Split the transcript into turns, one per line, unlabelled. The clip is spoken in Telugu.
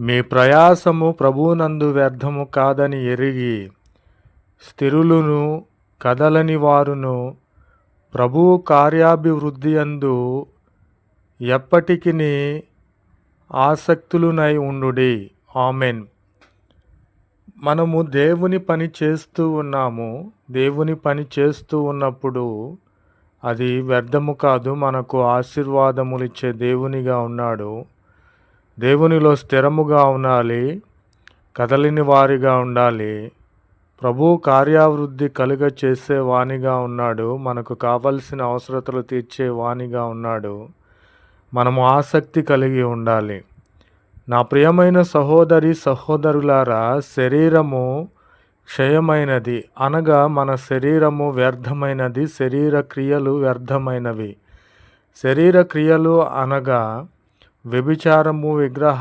మీ ప్రయాసము ప్రభునందు వ్యర్థము కాదని ఎరిగి స్థిరులను కదలని వారును ప్రభు కార్యాభివృద్ధి అందు ఎప్పటికిని ఆసక్తులునై ఉండుడి. ఆమెన్. మనము దేవుని పని చేస్తూ ఉన్నాము. దేవుని పని చేస్తూ ఉన్నప్పుడు అది వ్యర్థము కాదు. మనకు ఆశీర్వాదములు ఇచ్చే దేవునిగా ఉన్నాడు. దేవునిలో స్థిరముగా ఉండాలి కదలిని వారిగా ఉండాలి. ప్రభు కార్యావృద్ధి కలుగ చేసే వాణిగా ఉన్నాడు మనకు కావలసిన అవసరతలు తీర్చే వాణిగా ఉన్నాడు. మనము ఆసక్తి కలిగి ఉండాలి. నా ప్రియమైన సహోదరి సహోదరులారా శరీరము క్షయమైనది అనగా మన శరీరము వ్యర్థమైనది శరీర క్రియలు వ్యర్థమైనవి. శరీర క్రియలు అనగా వ్యభిచారము విగ్రహ